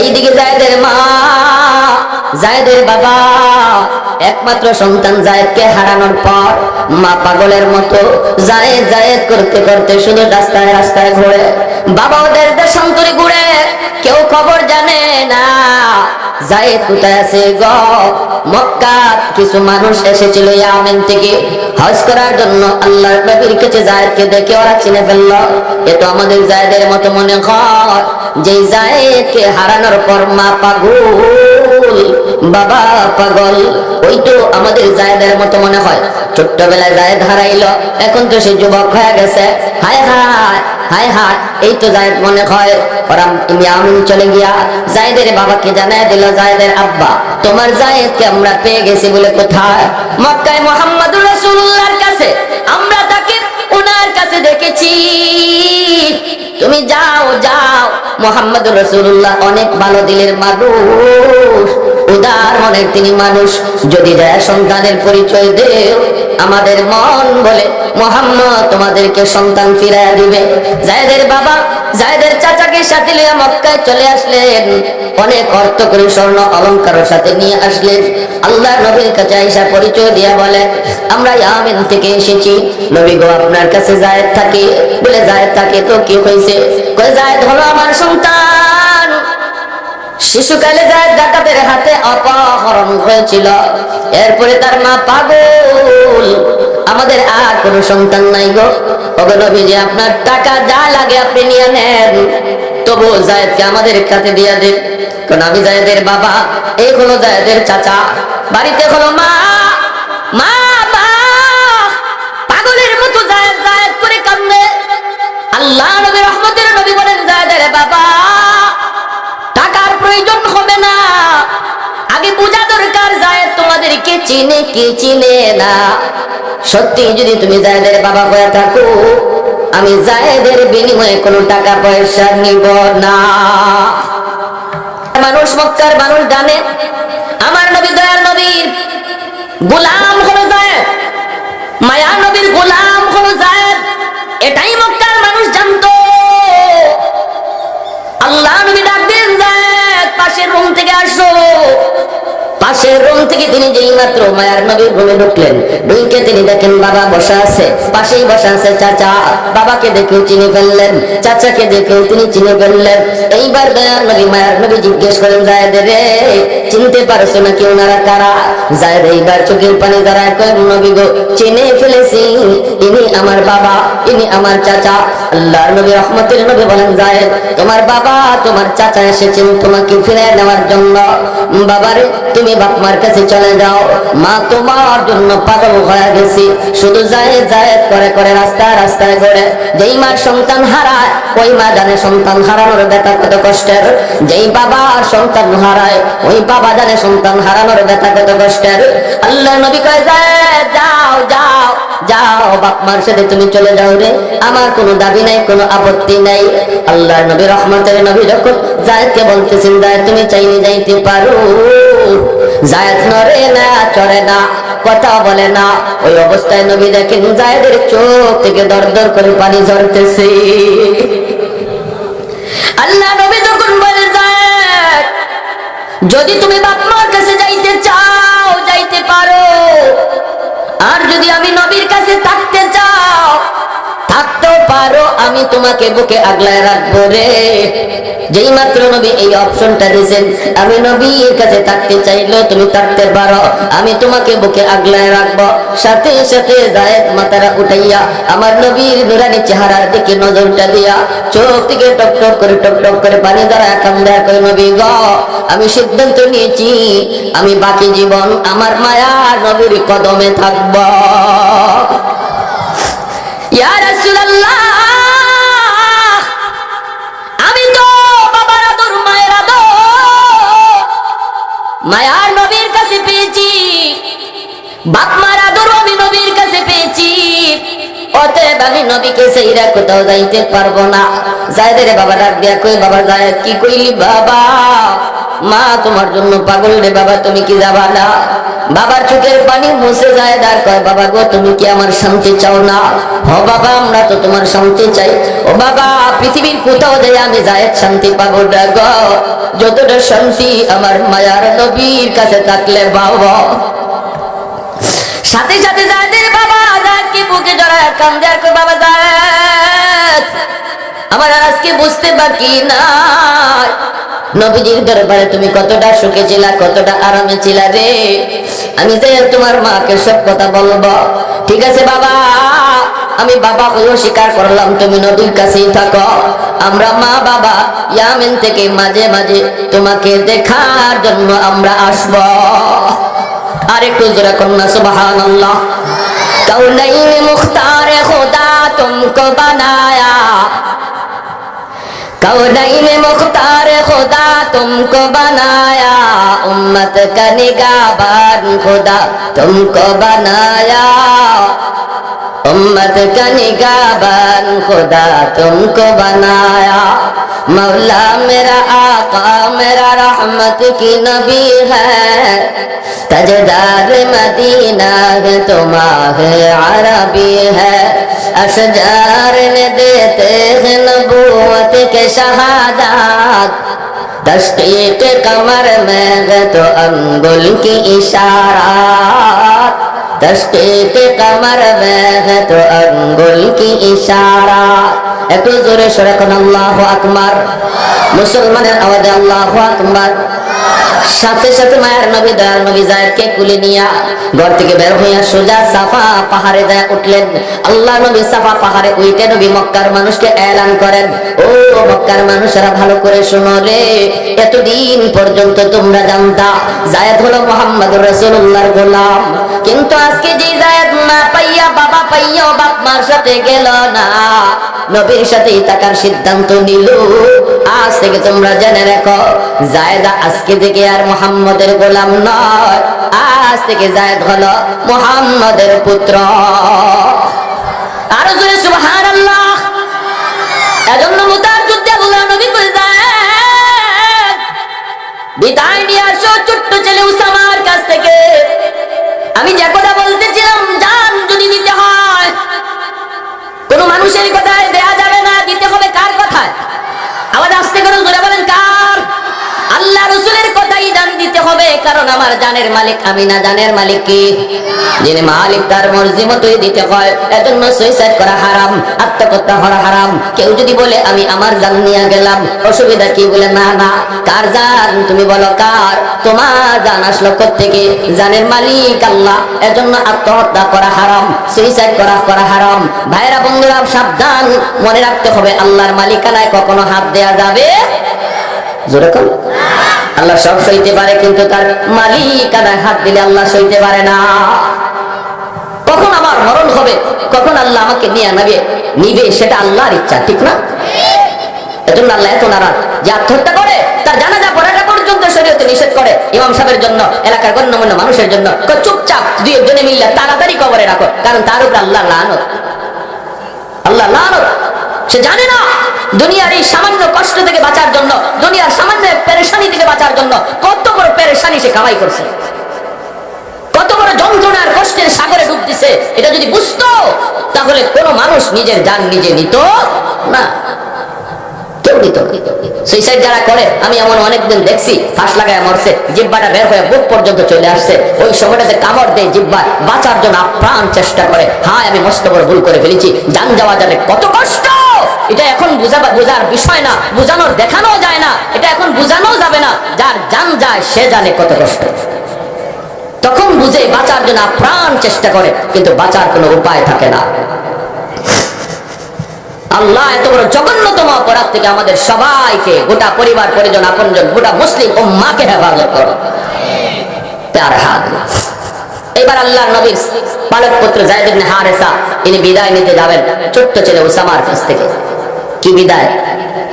এইদিকে জায়দের মা, জায়দের বাবা, একমাত্র সন্তান জায়দকে হারানোর পর মা পাগলের মতো জায়েদ জায়েদ করতে করতে শুধু রাস্তায় রাস্তায় ঘুরে বাবা ওদের দেশান্তরে ঘুরে, কেউ খবর জানে না। কোথায় আছে জায়েদের মনে হয়। যে হারানোর পর মা পাগল, বাবা পাগল, ওই তো আমাদের জায়েদের মতো মনে হয়। ছোট্টবেলায় জায়েদ হারাইলো, এখন তো সে যুবক হয়ে গেছে। হায় হায়! হায় হায়, এই তো জায়েদ মনে হয় ওরা ইয়ামিন চলে গিয়া জায়েদের বাবাকে জানায় দিল, জায়েদের আব্বা, তোমার জায়েদকে আমরা পেয়ে গেছি বলে কোথায়? মক্কায় মোহাম্মদুর রাসূলুল্লাহর কাছে আমরা তাকে ওনার কাছে দেখেছি। তুমি যাও যাও মোহাম্মদ রসুল্লাহ অনেক ভালো দিলের মানুষ। উদার মনের তিনি মানুষ। যদি দেয় সন্তানের পরিচয় দেও, আমাদের মন বলে, মোহাম্মদ, তোমাদেরকে সন্তান ফিরাইয়া দিবে। জায়দের বাবা, জায়দের চাচাকে সাথে লইয়া মক্কায় চলে আসলেন। অনেক অর্থ করে স্বর্ণ অলঙ্কারের সাথে নিয়ে আসলেন। আল্লাহ নবীর কাছে আইসা পরিচয় দিয়া বলে, আমরা ইয়ামেন থেকে এসেছি। নবী গো, আপনার কাছে জায়েদ থাকে। বলে, জায়েদ থাকে তো কি হয়েছে জায়েদ হলো আমার সন্তান। শিশুকালে যায় ডাকাতের হাতে অপহরণ হয়েছিল। এরপরে তার মা পাগল। আমাদের আর কোনো সন্তান নাই গো। ওগো নবীজি, আপনার টাকা যা লাগে আপনি নিয়ে নেন। তবু জায়েদকে আমাদের কাছে দিয়ে দেন। কারণ আমি জায়েদের বাবা, এই হলো জায়েদের চাচা। বাড়িতে হলো মা। মা পাগলের মতো জায়েদ জায়েদ করে কান্দে। আল্লাহ আগে বোঝা দরকার যায় তোমাদেরকে চিনে কি চিনে না। সত্যি যদি তুমি জায়দের বাবা হয়ে থাকো, আমি জায়দের বিনিময়ে কোনো টাকা পয়সা নিব না। মানুষ মক্কার মানুষ জানে, আমার নবী দয়ার নবীর গোলাম হলো জায়েদ। মায়া নবীর গোলাম হলো জায়েদ। এটাই মক্কার মানুষ জানতো। আল্লাহ নবী ডাক দেন, জায়েদ, পাশের রুম থেকে আসো। পাশের রুম থেকে তিনি যেই মাত্র মায়ার নবীর রুমে ঢুকলেন, ঢুকে তিনি দেখেন বাবা বসা আছে। পাশেই বসা আছে চাচা। বাবাকে দেখেও চিনে ফেললেন, চাচাকে দেখেও তিনি চিনে ফেললেন। এইবার দয়ার নবী, মায়ার নবী জিজ্ঞেস করেন চিনতে পারছ নাকি ওনারা কারা? জায়েদ এইবার চোখের পানি দ্বারা কয়েক, নবী গো, চিনে ফেলেছি। ইনি আমার বাবা, ইনি আমার চাচা। আল্লাহর নবী, রহমতের নবী বলেন, জায়েদ, তোমার বাবা, তোমার চাচা এসেছেন তোমাকে ফিরে নেওয়ার জন্য। বাবারে তুমি বাপ মার কাছে চলে যাও। মা তোমার জন্য পাগল হয়ে গেছি। শুধু জায়েদ জায়েদ করে করে রাস্তায় রাস্তায় ঘুরে। যেই মা সন্তান হারায়, ওই মা জানে সন্তান হারানোর ব্যথা কত কষ্টের। যেই বাবা সন্তান হারায়, ওই বাবা জানে সন্তান হারানোর ব্যথা কত কষ্টের। আল্লাহ নবী কয় যায় যাও যাও যাও বাপ মার সাথে তুমি চলে যাও রে। আমার কোনো দাবি নাই, কোনো আপত্তি নাই। আল্লাহ নবী রহমতের নবী যখন জায়দকে বলতেছেন যায় তুমি চাইলে যাইতে পারো। জায়দ নড়ে না চড়ে না, কথা বলে না। ওই অবস্থায় নবী দেখেন জায়দের চোখ থেকে দর দর করে পানি ঝরতেছে। আল্লাহ নবী তখন বলে, জায়দ, যদি তুমি বাপ মার কাছে যাইতে চাও, যাইতে পারো। আর যদি আমি নবীর কাছে থাকতে চাও থাকতেও পারো, আমি তোমাকে বুকে আগলায় রাখব রে। যেই মাত্র নবী এই অপশনটা দিয়েছেন, আমি নবীর কাছে থাকতে চাইলেও তুমি থাকতে পারো, আমি তোমাকে বুকে আগলায় রাখব। সাথে সাথে জায়েদ মাথারা উঠাইয়া আমার নবীর নুরানি চেহারার দিকে নজরটা দিয়া চোখ থেকে টক টক করে, টক টক করে পানি দ্বারা কান্দা করে, নবী গ, আমি সিদ্ধান্ত নিয়েছি, আমি বাকি জীবন আমার মায়া নবীর কদমে থাকব। আমি তো বাবার আদর, মায়ের মায়ার নবীর কাছে পেয়েছি। বাপ মার আদর আমি নবীর কাছে পেয়েছি। অতএব আমি নবীকে সেইরা কোথাও যাইতে পারব না। জায়দের বাবা, ডাক দিয়া কই, বাবা জায়দ কি কইলি বাবা? মা তোমার জন্য পাগল রে বাবা, তুমি কি যাবা না? বাবার চোখের পানি মুছে যায়, দাঁড় কয়, বাবা গো, তুমি কি আমার শান্তি চাও না? হ বাবা, আমরা তো তোমার শান্তি চাই। ও বাবা, পৃথিবীর কোথাও যাই আমি যায় শান্তি পাবো না গো। যতটা শান্তি আমার মায়ার নবীর কাছে থাকলে বাবা সাথে সাথে জায়েদের বাবা জায়েদকে বুকে জড়ায় কান্দে, আর বাবা জায়েদ, আমার আজকে বুঝতে বাকি নাই। নবীজির দরবারে তুমি কতটা সুখে ছিলা, কতটা আরামে ছিলা রে? আমি যাই তোমার মাকে সব কথা বলব। ঠিক আছে বাবা, আমি বাবা হয়েও স্বীকার করলাম, তুমি নদীর কাছেই থাকো। আমরা মা বাবা ইয়ামেন থেকে মাঝে মাঝে তোমাকে দেখার জন্য আমরা আসব। আর একটু জোরে কন্যা সুবাহ কাউনাই মুখতারে খোদা, তুমকো বানা کونائی میں مختار خدا تم کو بنایا امت کا نگاہ بان خدا تم کو بنایا उम्मत का निगाहबान खुदा तुमको बनाया। मौला मेरा आका, मेरा रहमत की नबी है। तजदार मदीना है तुमाह अरबी है। अशजार ने देते हैं नबूवत के शहादात। तस्कीक कमर में तो अंगुल की इशारात দৃষ্টিতে কামার ব্যাহত আঙ্গুল কি ইশারা একটু জোরে সরে কোন আল্লাহ আকমার মুসলমানের আওয়াজে আল্লাহ আকমার সাথে সাথে মায়ের নবী দয়াল নবী জায়েদকে কুলে নিয়া ঘর থেকে বের হইয়া সোজা সাফা পাহাড়ে যায় উঠলেন। আল্লাহ নবী সাফা পাহাড়ে উইটে নবী মক্কার মানুষকে এলান করেন। ও মক্কার মানুষেরা ভালো করে শোনো রে এতদিন পর্যন্ত তোমরা জানতা, জায়েদ হলো মোহাম্মদুর রাসূলুল্লাহর গোলাম। কিন্তু আজকে যে জায়েদ না পাইয়া বাবা পাইয়া বাপ মার সাথে গেল না, নবীর সাথেই থাকার সিদ্ধান্ত নিল। আজ থেকে তোমরা জেনে জায়দা আজকে থেকে আর মোহাম্মদের গোলাম নয়। আজ থেকে জায়দ মোহাম্মদের পুত্র। আরও জোরে এজন্য মুতার যুদ্ধে বলা, নবী কই যায় বিদায় নিয়ে আসো ছোট্ট ছেলে উসামার কাছ থেকে। আমি যে কথা বলতেছিলাম, জান যদি নিতে হয়। কোন মানুষের কথায় দেয়া যাবে না দিতে হবে কার কথায় আওয়াজ আসতে করে জোরে বলেন কার? আল্লাহ রসুলের কথাই দান দিতে হবে, কারণ আমার জানের মালিক আমি না, জানের মালিক কি? যিনি মালিক, তার মর্জি মতোই দিতে হয়। এজন্য সুইসাইড করা হারাম, আত্মহত্যা করা হারাম। কেউ যদি বলে, আমি আমার জান নিয়ে গেলাম অসুবিধা কি? বলে, না না, কার জান? তুমি বলো, কার? তোমার জান আসলো থেকে জানের মালিক আল্লাহ। এজন্য আত্মহত্যা করা হারাম সুইসাইড করা করা হারাম। ভাইরা, বন্ধুরা, সাবধান। মনে রাখতে হবে, আল্লাহর মালিকানায় কখনো হাত দেয়া যাবে জোরে কর। আল্লাহ সব সইতে পারে, কিন্তু তার মালিকানায় হাত দিলে আল্লাহ সইতে পারে না। কখন আমার মরণ হবে? কখন আল্লাহ আমাকে নিয়ে নেবে? নিবে, সেটা আল্লাহর ইচ্ছা, ঠিক না? এজন্য আল্লাহ এত নারাজ যে আত্মহত্যা করে, তার পর্যন্ত শরীয়তে নিষেধ করে। ইমাম সাহেবের জন্য, এলাকার গণ্যমান্য মানুষের জন্য। চুপচাপ দুই একজনে মিললে তাড়াতাড়ি কবরে রাখো, কারণ তার উপর আল্লাহ লানত। আল্লাহ লানত। সে জানে না দুনিয়ার এই সামান্য কষ্ট থেকে বাঁচার জন্য, দুনিয়ার সামান্য পেরেশানি থেকে বাঁচার জন্য কত বড় পেরেশানি সে কামাই করছে। কত বড় যন্ত্রণার কষ্টের সাগরে ডুব দিছে, এটা যদি বুঝতো, তাহলে কোনো মানুষ নিজের জান নিজে নিত না। আমি দেখছি, ফাঁস লাগায় বের হয়ে আসছে। ওই দেয় বাঁচার জন্য আপ্রাণ চেষ্টা করে। হ্যাঁ আমি ভুল করে ফেলেছি। যান যাওয়া যাবে, কত কষ্ট! এটা এখন বুঝাবা বোঝার বিষয় না, বোঝানোর দেখানো যায় না, এটা এখন বোঝানো যাবে না, যার জান যায়, সে জানে কত কষ্ট। তখন বুঝে বাঁচার জন্য প্রাণ চেষ্টা করে, কিন্তু বাঁচার কোনো উপায় থাকে না। আল্লাহ এত বড় জঘন্যতম অপরাধ থেকে আমাদের সবাইকে, গোটা পরিবার, পরিজন, আপনজন, গোটা মুসলিম ও মাকে হেফাজত করো। তার হাত। এবার আল্লাহ নবীর পালক পুত্র জায়দ হারেসা, ইনি বিদায় নিতে যাবেন ছোট্ট ছেলে ওসামার কাছ থেকে। কি বিদায়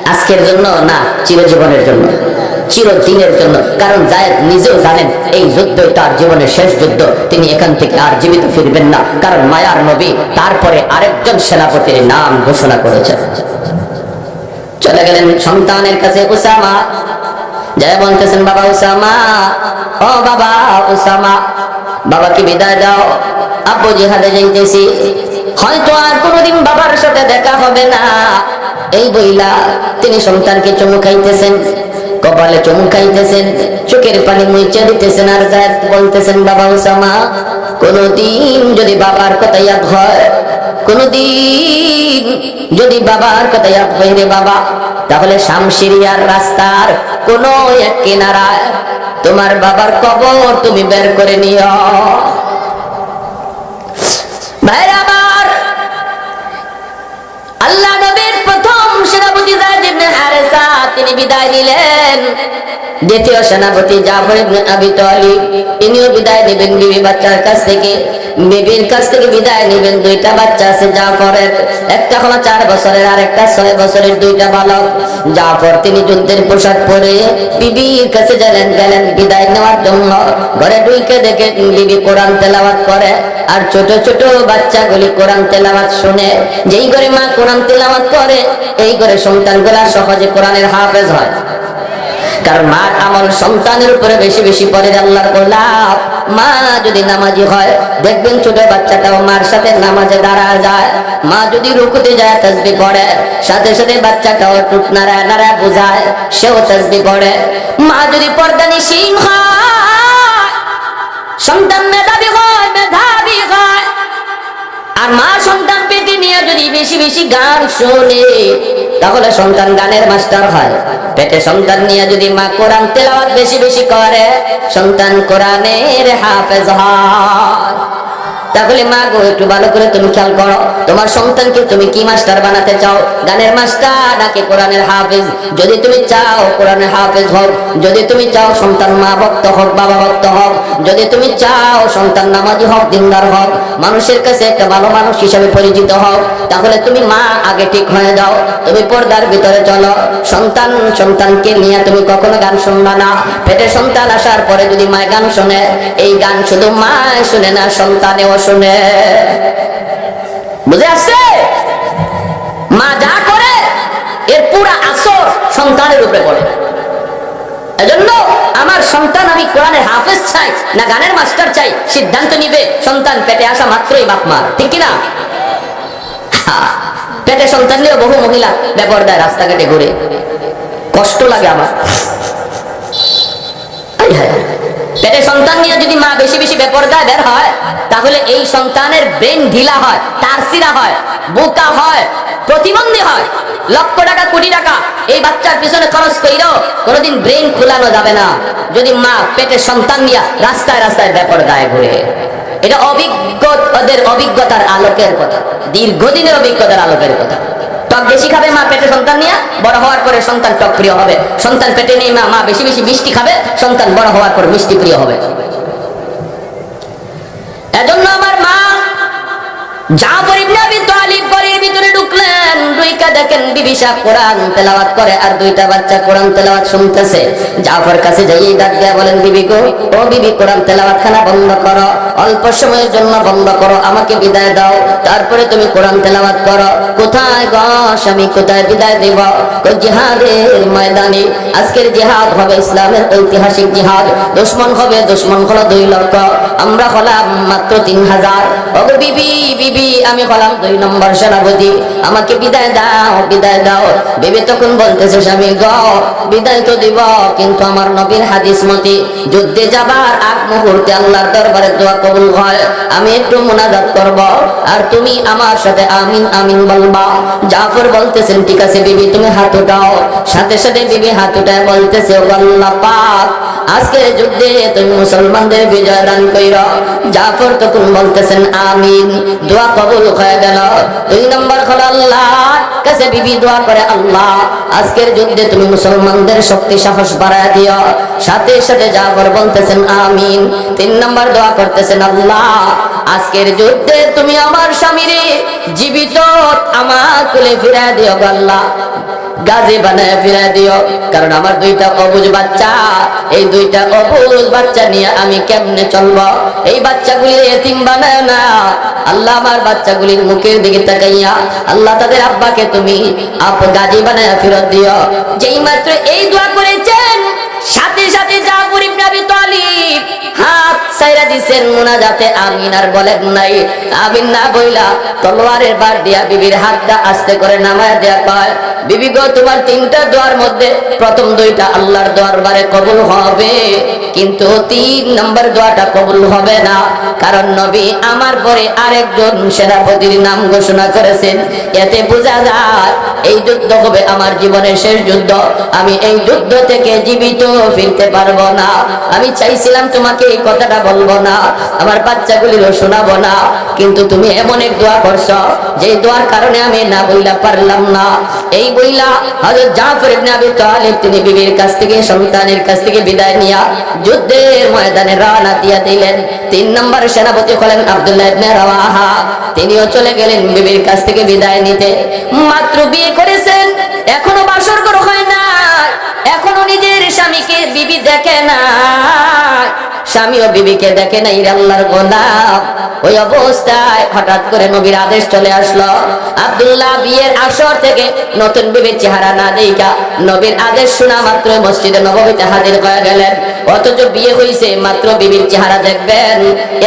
আজকের জন্য না, চিরজীবনের জন্য, চিরদিনের জন্য। কারণ জায়েদ নিজেও জানেন, এই যুদ্ধ তার জীবনের শেষ যুদ্ধ। তিনি এখান থেকে আর জীবিত ফিরবেন না। কারণ মায়ার নবী তারপরে আরেকজন সেনাপতির নাম ঘোষণা করেছেন। চলে গেলেন সন্তানের কাছে উসামা। যাই বলতেছেন, বাবা উসামা, ও বাবা উসামা, বাবাকে বিদায় দাও। আব্বু জিহাদে যাইতেছি। হয়তো আর কোনোদিন বাবার সাথে দেখা হবে না। এই বইলা তিনি সন্তানকে চুমু খাইতেছেন, কপালে চুমু খাইতেছেন, চোখের পানি মুইচে দিতেছেন আর জায়দ বলতেছেন বাবা উসামা কোনদিন যদি বাবার কথা ইয়াদ হয়, কোনদিন যদি বাবার কথা ইয়াদ হয় রে বাবা, তাহলে শামশিরিয়ার রাস্তার কোন এক কিনারায় তোমার বাবার কবর তুমি বের করে নিও। ভাইরা আল্লাহ নবীর প্রথম সেনাপতি জায়েদ ইবনে হারেসা তিনি বিদায় নিলেন। দ্বিতীয় সেনাপতি জাফর ইবনে আবি তালিব, তিনিও বিদায় নেবেন বিবি বাচ্চার কাছ থেকে। বিবির কাছ থেকে বিদায় নেবেন দুইটা বাচ্চা আছে জাফরের। একটা হলো চার বছরের, আর একটা ছয় বছরের দুইটা বালক। জাফর তিনি যুদ্ধের পোশাক পরে বিবির কাছে গেলেন গেলেন বিদায় নেওয়ার জন্য। ঘরে ঢুকে দেখে বিবি কোরআন তেলাওয়াত করে, আর ছোট ছোট বাচ্চাগুলি কোরআন তেলাওয়াত শুনে। যেই ঘরে মা কোরআন তেলাওয়াত করে, এই ঘরে সন্তানগুলা সহজে কোরআনের হাফেজ হয়। কারণ মার আমল সন্তানের উপরে বেশি বেশি পড়ে আল্লাহর গোলাপ। মা যদি নামাজি হয়, দেখবেন ছোট বাচ্চাটাও মার সাথে নামাজে দাঁড়া যায়। মা যদি রুকুতে যায় তসবি পড়ে। সাথে সাথে বাচ্চাটাও টুট নাড়ায় নাড়ায় বোঝায়, সেও তসবি পড়ে। মা যদি পর্দা নিশীন হয়, সন্তান মেধাবী হয় মেধাবী হয়। আর মা সন্তান নিয়ে যদি বেশি বেশি গান শোনে, তাহলে সন্তান গানের মাস্টার হয়। পেটে সন্তান নিয়ে যদি মা কোরআন তেলাওয়াত বেশি বেশি করে, সন্তান কোরআনের হাফেজ হয়। তাহলে মা গো, একটু ভালো করে তুমি খেয়াল করো। তোমার সন্তানকে তুমি কি মাস্টার বানাতে চাও? গানের মাস্টার নাকি কোরআনের হাফেজ। যদি তুমি চাও কোরআনের হাফেজ হোক, যদি তুমি চাও সন্তান মা ভক্ত হোক, বাবা ভক্ত হোক, যদি তুমি চাও সন্তান নামাজি হোক, দিনদার হোক, মানুষের কাছে একটা ভালো মানুষ হিসাবে পরিচিত হোক, তাহলে তুমি মা আগে ঠিক হয়ে যাও, তুমি পর্দার ভিতরে চলো। সন্তান সন্তানকে নিয়ে তুমি কখনো গান শুনবা না। পেটে সন্তান আসার পরে যদি মায় গান শোনে, এই গান শুধু মা শুনে না, সন্তানেও শুনে। বুঝে আসছে? মা যা করে, এর পুরা আসর সন্তানের উপরে পড়ে। এজন্য আমার সন্তান আমি কোরআনের হাফেজ চাই, না গানের মাস্টার চাই, সিদ্ধান্ত নিবে, সন্তান পেটে আসা মাত্রই বাপ মা ঠিক কিনা? পেটে সন্তান নিয়ে বহু মহিলা বেপরদায় রাস্তাঘাটে ঘুরে। কষ্ট লাগে আমার। হায়। পেটে সন্তান নিয়ে যদি মা বেশি বেশি বেপরদায় বের হয়, তাহলে এই সন্তানের ব্রেন ঢিলা হয় তারসিরা হয়, বোকা হয়, প্রতিবন্ধী হয়, লক্ষ টাকা, কোটি টাকা, এই বাচ্চার পিছনে খরচ কইরো, কোনোদিন ব্রেন খোলানো যাবে না। যদি মা পেটে সন্তান নিয়ে রাস্তায় রাস্তায় বেপরদায় ঘুরে, এটা অভিজ্ঞ ওদের অভিজ্ঞতার আলোকের কথা, দীর্ঘদিনের অভিজ্ঞতার আলোকের কথা। টক বেশি খাবে মা পেটে সন্তান নিয়ে, বড় হওয়ার পরে সন্তান টক প্রিয় হবে। সন্তান পেটে নেই মা মা বেশি বেশি মিষ্টি খাবে, সন্তান বড় হওয়ার পর মিষ্টি প্রিয় হবে। এজন্য আমার জাফর ইবনে আবি তালিব ঘরের ভিতরে ঢুকলেন। দেখেন কোরআন তেলাওয়াত করে আর দুইটা বাচ্চা কোরআন তেলাওয়াত শুনতেছে। জাফর কাছে যাই ডাক দেয়া বলেন, বিবি গো, ও বিবি, কোরআন তেলাওয়াত খানা বন্ধ করো। অল্প সময়ের জন্য বন্ধ করো, আমাকে বিদায় দাও। তারপরে তুমি কোরআন তেলাওয়াত করো। কোথায় গো স্বামী, কোথায় বিদায় দেব? জিহাদের ময়দানে। আজকের জিহাদ হবে ইসলামের ঐতিহাসিক জিহাদ। দুশ্মন হবে, দুশ্মন হলো দুই লক্ষ। আমরা হলাম মাত্র তিন হাজার। ওগো বিবি বিবি, আমি হলাম দুই নম্বর সেনাপতি। আমাকে বিদায় দাও বিদায় দাও। বিবি তখন বলতেছে, স্বামী গ, বিদায় তো দিব, কিন্তু আমার নবীর হাদিস মতি যুদ্ধে যাবার আগ মুহূর্তে আল্লাহর দরবারে দোয়া কবুল হয়। আমি একটু মুনাজাত করব, আর তুমি আমার সাথে আমিন আমিন বলবা। জাফর বলতেছেন, ঠিক আছে বিবি, তুমি হাত উঠাও। সাথে সাথে বিবি হাত উঠায় বলতেছে আল্লাহ পাক আজকে যুদ্ধে তুমি মুসলমানদের বিজয় রান কইর। জাফর তখন বলতেছেন, আমিন। দোয়া কবুল হয়ে গেল। দুই নম্বর হলো আল্লাহ কাছে বিবি দোয়া করে, আল্লাহ, আজকের যুদ্ধে তুমি মুসলমানদের শক্তি, সাহস বাড়ায় দিও। সাথে সাথে জাফর বলতেছেন, আমিন। তিন নম্বর দোয়া করতেছেন, আল্লাহ আজকের যুদ্ধে তুমি আমার স্বামীরে জীবিত, আমার কুলে ফিরা দিও গো আল্লাহ। গাজী বানায় ফিরা দিও, কারণ আমার দুইটা অবুজ বাচ্চা, এই দুইটা অবুজ বাচ্চা নিয়ে আমি কেমনে চলব? এই বাচ্চাগুলি এতিম বানায় না। আল্লাহ আমার বাচ্চাগুলির মুখের দিকে তাকাইয়া আল্লাহ তাদের আব্বাকে তুমি আপ গাজী বানায় ফেরত দিও। যেই মাত্র এই দোয়া করেছেন সাইরা দিছেন মুনাজাতে আমিন আর বলেন নাই। আমিন না বইলা তলোয়ারের বার দিয়া বিবির হাতটা আস্তে করে নামায় দেয়া কয়, বিবি গো, তোমার তিনটা দোয়ার মধ্যে প্রথম দুইটা আল্লাহর দরবারে কবুল হবে, কিন্তু তিন নম্বর দোয়াটা কবুল হবে না। কারণ নবী আমার পরে আরেকজন সেনাপতির নাম ঘোষণা করেছেন। এতে বোঝা যায়, এই যুদ্ধ হবে আমার জীবনের শেষ যুদ্ধ। আমি এই যুদ্ধ থেকে জীবিত ফিরতে পারব না। আমি চাইছিলাম তোমাকে এই কথাটা বলব না, আমার বাচ্চাগুলিরও শোনাবো না। কিন্তু তুমি এমন এক দোয়া করছ যে দোয়ার কারণে আমি না বইলা পারলাম না। এই বইলা হযরত জাফর ইবনে আবি তালিব, তিনি বিবির কাছ থেকে, সন্তানের কাছ থেকে বিদায় নিয়া যুদ্ধের ময়দানে রওনা দিয়া দিলেন। তিন নম্বর সেনাপতি হলেন আব্দুল্লাহ ইবনে রাওয়াহা। তিনিও চলে গেলেন বিবির কাছ থেকে বিদায় নিতে। মাত্র বিয়ে করেছেন, এখনও বাসর ঘর হয় না এখনও নিজের স্বামীকে বিবি দেখে না স্বামী ও বিবিকে দেখে নাই আল্লাহর গোলাম। ওই অবস্থায় হঠাৎ করে নবীর আদেশ চলে আসলো। আব্দুল্লাহ বিয়ের আসর থেকে নতুন বিবির চেহারা না দেইকা নবীর আদেশ শোনা মাত্র মসজিদে নবমীতে হাজির হয়ে গেলেন। অথচ বিয়ে হইছে মাত্র বিবির চেহারা দেখবেন।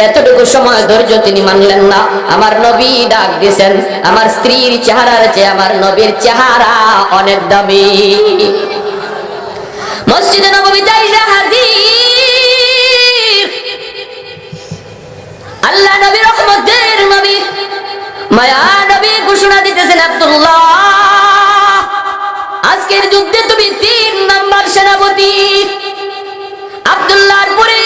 এতটুকু সময় ধৈর্য তিনি মানলেন না। আমার নবী ডাক দিছেন, আমার স্ত্রীর চেহারার চেয়ে আমার নবীর চেহারা অনেক দামি। মসজিদে নবমীতে হাজির। আল্লাহ নবী রহমতের নবী, মায়া নবী ঘোষণা দিতেছেন আব্দুল্লাহ। আজকের যুদ্ধে তুমি তিন নম্বর সেনাপতি। আব্দুল্লাহর পরে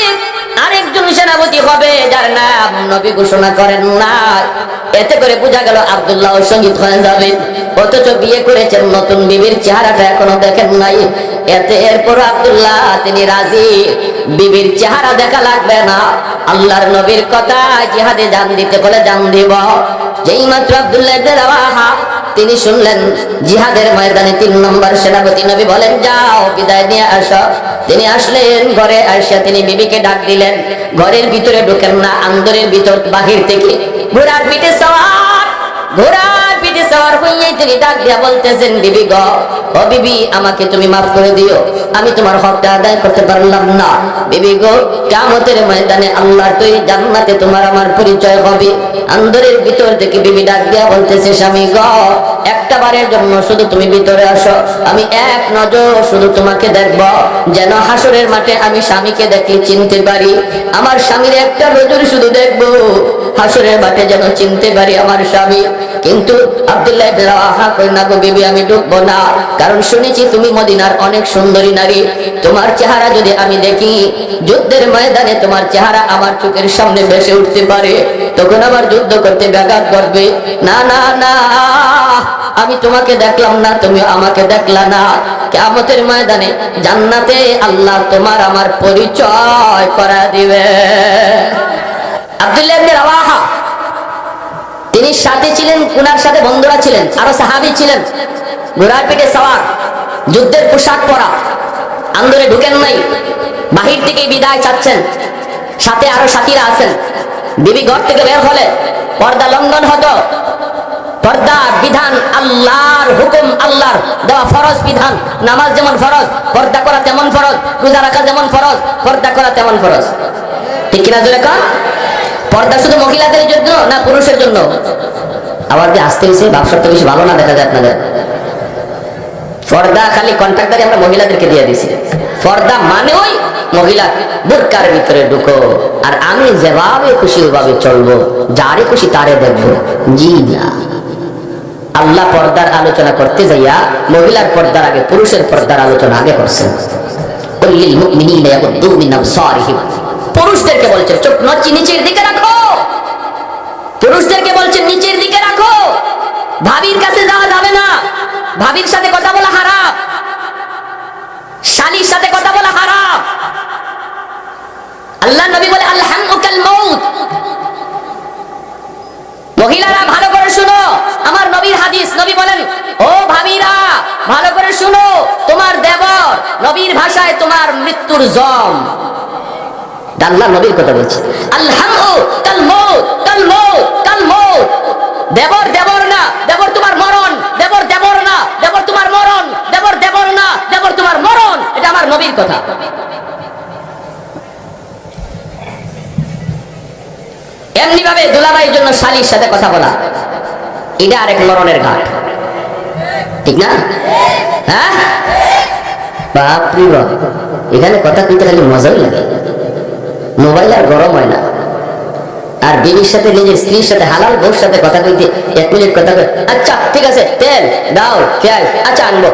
আরেকজন সেনাপতি হবে যার নাম নবী ঘোষণা করেন না এতে করে বোঝা গেল আব্দুল্লাহ সংগীত হয়ে যাবে। অথচ বিয়ে করেছেন নতুন বিবির চেহারাটা এখনও দেখেন নাই। এতে এরপর আবদুল্লাহ তিনি রাজি। বিবির চেহারা দেখা লাগবে না। আল্লাহর নবীর কথা জিহাদে জান দিতে বলে জান দিব। যেই মাত্র আব্দুল্লাহ তিনি শুনলেন, জিহাদের ময়দানে তিন নম্বর সেনাপতি নবী বলেন, যাও, বিদায় নিয়ে আসো। তিনি আসলেন, ঘরে আসিয়া তিনি বিবিকে ডাক দিলেন। ঘরের ভিতরে ঢুকেন না আন্দরের ভিতর, বাহির থেকে ঘোড়ার পিঠে সওয়ার, ঘোড়ার পিঠে সওয়ার হইয়ে তিনি ডাক দিয়া বলতেছেন, বিবি গ, ও বিবি, আমাকে তুমি মাফ করে দিও। আমি তোমার হকটা আদায় করতে পারলাম না। বিবি গো, কিয়ামতের ময়দানে আল্লাহর তুই জান্নাতে তোমার আমার পরিচয় হবে। আন্দরের ভিতর থেকে বিবি ডাক দিয়া বলতেছে, স্বামী গ একটা বারের জন্য শুধু তুমি ভিতরে আসো। আমি এক নজর শুধু তোমাকে দেখব। যেন হাসরের মাঠে আমি স্বামীকে দেখলে চিনতে পারি। আমার স্বামীর একটা নজর শুধু দেখব। হাসরের মাঠে যেন চিনতে পারি আমার স্বামী। কিন্তু আব্দুল্লাহ গো বিবি, আমি না। কারণ শুনেছি তুমি মদিনার অনেক সুন্দরী নারী। তোমার চেহারা যদি আমি দেখি, যুদ্ধের ময়দানে তোমার চেহারা আমার চোখের সামনে ভেসে উঠতে পারে। তখন আবার যুদ্ধ করতে ব্যাঘাত করবে না না না। আমি তোমাকে দেখলাম না তুমি আমাকে দেখলা না। কেমতের ময়দানে জান্নাতে আল্লাহ তোমার আমার পরিচয় করা দিবে। আব্দুল্লাহ তিনি সাথে ছিলেন, উনার সাথে বন্ধুরা ছিলেন, আরও সাহাবী ছিলেন। ঘোড়ার পিঠে সওয়ার, যুদ্ধের পোশাক পরা, আন্দোলনে ঢুকেন নাই, বাহির থেকে বিদায় চাচ্ছেন। সাথে আরও সাথীরা আছেন। বিবি ঘর থেকে বের হলে পর্দা লঙ্ঘন হতো। পর্দা বিধান, আল্লাহর হুকুম, আল্লাহর দেওয়া ফরজ বিধান। নামাজ যেমন ফরজ, পর্দা করা তেমন ফরজ, রোজা রাখা যেমন ফরজ, পর্দা করা তেমন ফরজ। ঠিক কিনা জোরে পর্দা শুধু মহিলাদের জন্য না পুরুষের জন্য? আবার যে আসতে ব্যবসার তো বেশি ভালো না, দেখা যায় আপনাদের। পর্দা খালি কন্ট্রাক্টারে আমরা মহিলাদেরকে দিয়ে দিছি পর্দা মানে ওই মহিলা বুরকার ভিতরে ঢুকো, আর আমি যেভাবে খুশি ওইভাবে চলবো যারে খুশি তারে দেখব। জি না। আল্লাহ পর্দার আলোচনা করতে যাইয়া মহিলার পর্দার আগে, পুরুষের পর্দার আলোচনা আগে করছেন। পুরুষদেরকে বলছেন, চোখ নাচি, নিচের দিকে রাখো। পুরুষদেরকে বলছেন, নিচের দিকে রাখো। ভাবির কাছে যাওয়া যাবে না। ভাবির সাথে কথা বলা হারাপ শালির সাথে কথা বলা হারাপ আল্লাহ নবী বলে আল্লাহ মহিলারা ভালো করে শুনো। আমার নবীর হাদিস, নবী বলেন, ও ভাবিরা, ভালো করে শুনো, তোমার দেবর নবীর ভাষায় তোমার মৃত্যুর জম আল্লাহ নবীর কথা বলছে। আল্লাহ কাল মৌত কাল কাল দেবর দেবর না, দেবর তোমার মরণ, দেবর দেবর না, দেবর তোমার মরণ, দেবর দেবর না, দেবর তোমার মরণ, এটা আমার নবীর কথা। এমনি ভাবে দুলাভাইয়ের জন্য শালির সাথে কথা বলা। এটা আরেক মরণের ঘাট। ঠিক না? হ্যাঁ? বাপরি বাপ। এখানে কথা কইতে খালি মজাই লাগে। মোবাইল আর গরম হয় না। আর বিবির সাথে নিজের স্ত্রীর সাথে, হালাল বউর সাথে কথা কইতে এক মিনিট কথা কই আচ্ছা ঠিক আছে, তেল দাও পেঁয়াজ আচ্ছা আনব।